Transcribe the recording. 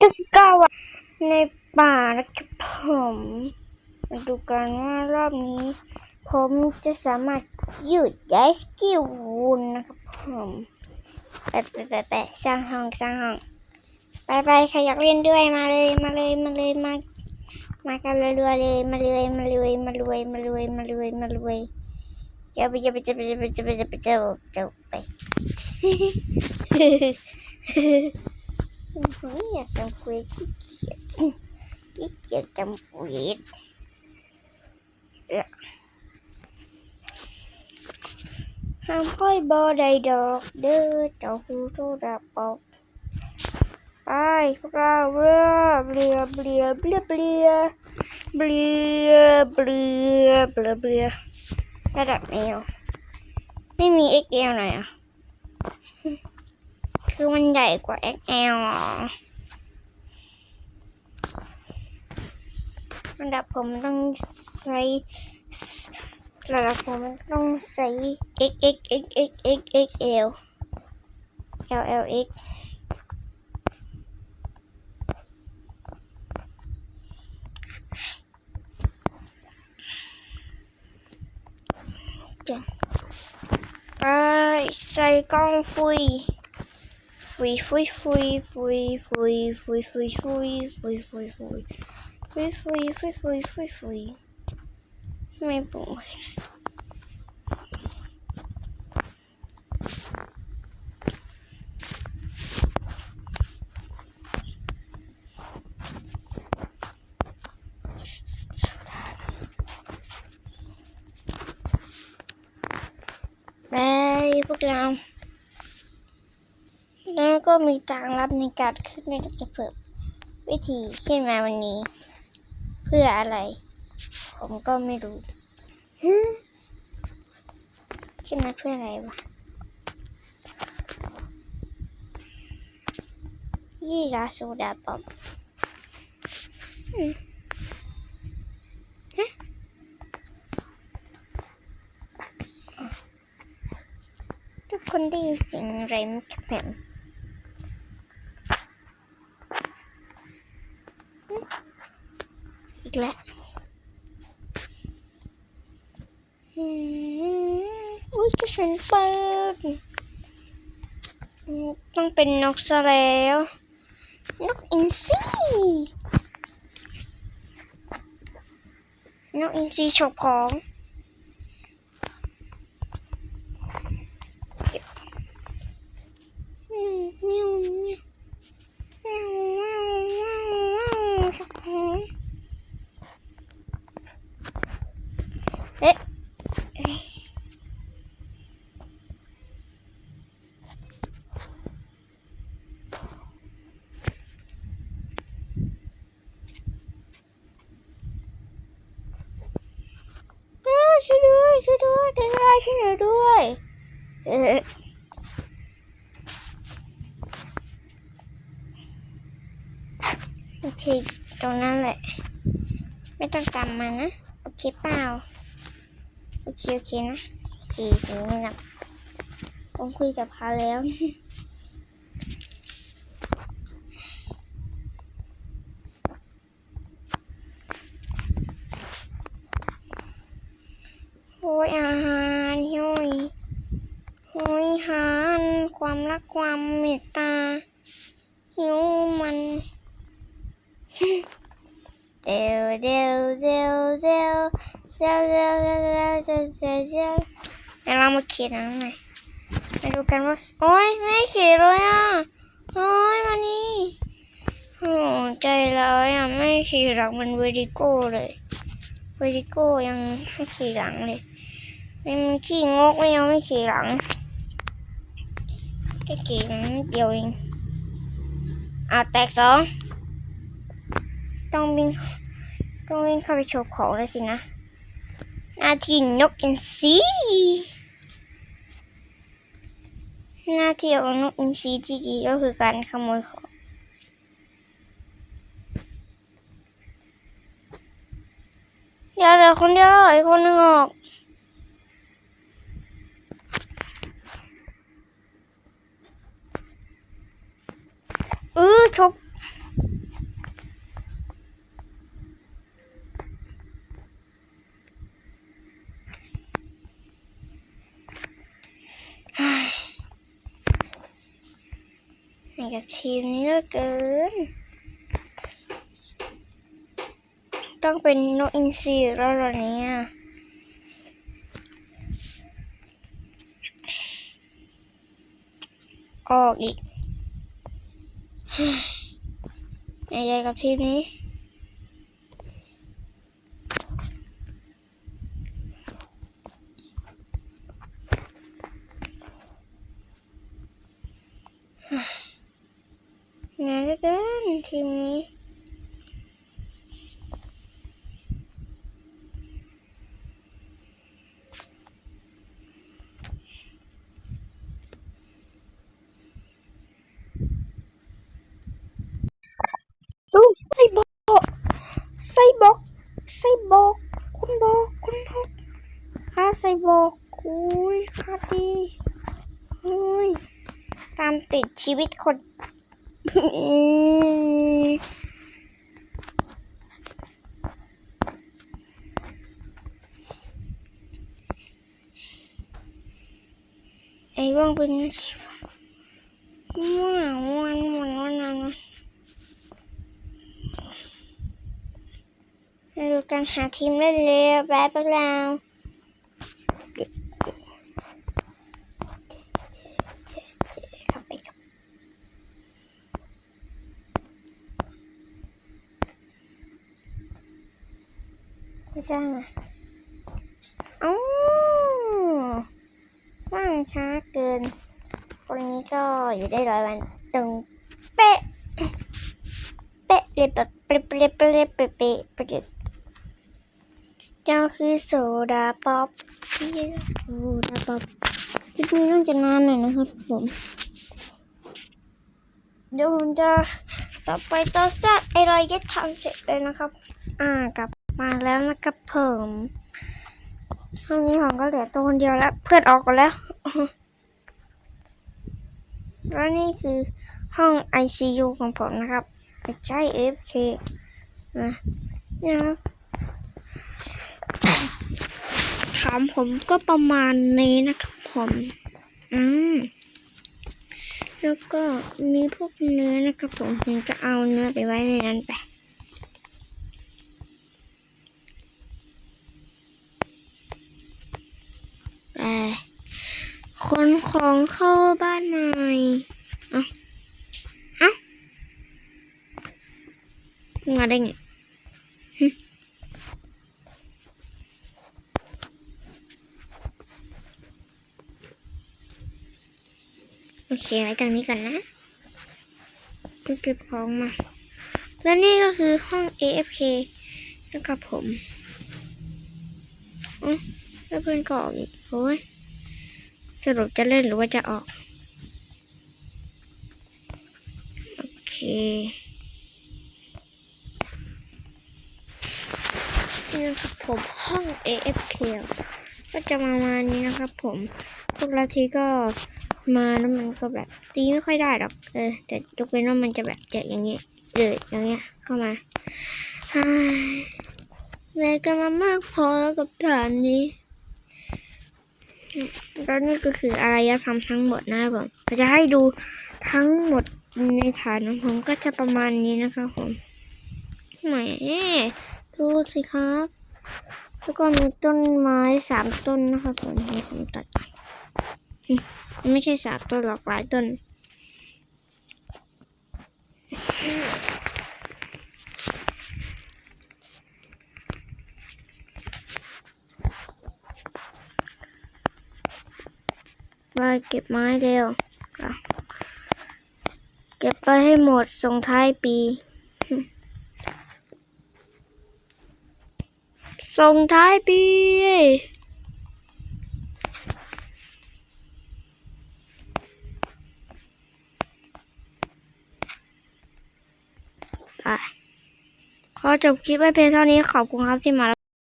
99วันในป่านะครับผมมาดูกันว่ารอบนี้ ผมจะสามารถยืดย้ายสกิลวุนนะครับผมไปไปไปไปสร้างห้องสร้างห้องไปไปใครอยากเล่นด้วยมาเลยมาเลยมาเลยมามากันเลยๆเลยมาเลยมาเลยมาเลยมาเลยมาเลยมาเลยจะไปจะไปจะไปจะไปจะไปจะไปจะไป จะไม่อยากทำเควสขี้เกียจขี้เกียจทำเควสห้ามค่อยบอใดดอกเด้อเจ้าหูโทรปอกไปพวกเราเรือเรือเรือเรือเรือเรือเรือเรือเรือระดับแมวไม่มี XL หน่อยอะ คือมันใหญ่กว่า XL อะระดับผมต้องใช้ระดับผมต้องใช้ X X X X X X L L L X จ้ะไปใส่กล้องฟุย ฟุยฟุยฟุยฟุยฟุยฟุยฟุยฟุยฟุยฟุยฟุย ก็มีทางลับในการขึ้นในจะเพิ่มวิธีขึ้นมาวันนี้ เพื่ออะไร ผมก็ไม่รู้ขึ้นมาเพื่ออะไรวะยี่ราโซดาปอมทุกคนได้ยินเสียงอะไรไหมครับผม อีก แล้วอืมอุ้ยกระสันปืนต้องเป็นนกซะแล้ว นกอินทรีนกอินทรีฉกของเก็บอืมเมียวเมียวเมียวเมียวเมียวเมียวฉกของ เอ๊ะเอ๊ะเอ้ยช่วยด้วยช่วยด้วยแข็งไร ช่วยหน่อยด้วยเอ๊ะโอเคตรงนั้นแหละ ไม่ต้องตามมานะ โอเคเปล่า โอเค โอเคนะ สี่สิบนะผมคุยกับเขาแล้ว โอ้ยอาหารห้อยโอ้ยหารความ รักความเมตตาหิวมันเดวเดวเดวเดวเดวเดวเดวเดวเดวเดวเดวเดวเดี๋ยวเรามาเขียนหนังหน่อยมาดูกันว่าโอ้ยไม่เขียนเลยอะโอ้ยมานี่โอ้ใจร้ายอะไม่ขี่หลังมันเวดิโก้เลยเวดิโก้ยังไม่ขี่หลังเลยมันขี้งกไม่ยอมไม่ขี่หลัง แค่ขี่งเดียวเองอ่าแตกสอง ต้องวิ่งต้องวิ่งเข้าไปโชว์ของเลยสินะ หน้าที่นกอินทรีหน้าที่ของนกอินทรีที่ดีก็คือการขโมยของเดี๋ยวเหลือคนเดียวอีกคนหนึ่งออก ทุบกับทีมนี้เลือเกิน ต้องเป็นนกอินซีแล้วเอเนี่ยออกอีก ในใจกับทีมนี้ งานเหลือเกินทีมนี้ ลูกไส้บอกไส้บอกไส้บอกคุณบอกคุณบอกข้าไส้บอกอุ้ ยข้าดีอุ้ยตามติดชีวิตคนไอ้ว่างเป็นไงชิวะว้าววันวันวันวันวันดูกันหาทีมเล่นเร็วแบบพวกเราเข้าไปครับ ไม่ใช่ไหมเอ้าว่างช้าเกิน คนนี้ก็อยู่ได้ร้อยวันตึงเป๊ะ เป๊ะเลยแบบเป๊ะเป๊ะเป๊ะเป๊ะเป๊ะเป๊ะเจ้าคือโซดาป๊อปพี่โซดาป๊อปที่นี่ต้องจะนานหน่อยนะครับผมเดี๋ยวผมจะต่อไปต่อซะไอรอยยัดทำเสร็จเลยนะครับ อ่ากลับ มาแล้วนะครับผมห้องนี้ผมก็เหลือตัวคนเดียวแล้ว เพื่อนออกกันแล้ว แล้วนี่คือห้อง ICU ของผมนะครับไม่ใช่ AFK นะเนี่ยครับถามผมก็ประมาณนี้นะครับผม อืม แล้วก็มีพวกเนื้อนะครับผมผมจะเอาเนื้อไปไว้ในนั้นไป ขนของเข้าบ้านใหม่เอาเอามาได้ไงโอเคไว้ตรงนี้ก่อนนะเก็บของมา แล้วนี่ก็คือห้อง AFK นะครับผม อ๋อแล้วเพื่อนก็ออกอีกโอ้ย สรุปจะเล่นหรือว่าจะออก โอเคนี่นะครับผมห้อง AFK ก็จะมามานี้นะครับผมพวกลาทีก็มาแล้วมันก็แบบตีไม่ค่อยได้หรอกเออแต่ยกเว้นว่ามันจะแบบเจออย่างเงี้ยเอออย่างเงี้ยเข้ามาฮ่าแรงกันมามากพอแล้วกับฐานนี้ แล้วนี่ก็คืออารยธรรมทั้งหมดนะครับผมจะให้ดูทั้งหมดในฐานของผมก็จะประมาณนี้นะครับผมแหมดูสิครับ แล้วก็มีต้นไม้สามต้นนะครับผมนี่ผมตัดไม่ใช่สามต้นหรอกหลายต้น เก็บไม้เร็วเก็บไปให้หมดส่งท้ายปีส่งท้ายปีขอจบคลิปไว้เพียงเท่านี้ขอบคุณครับที่มา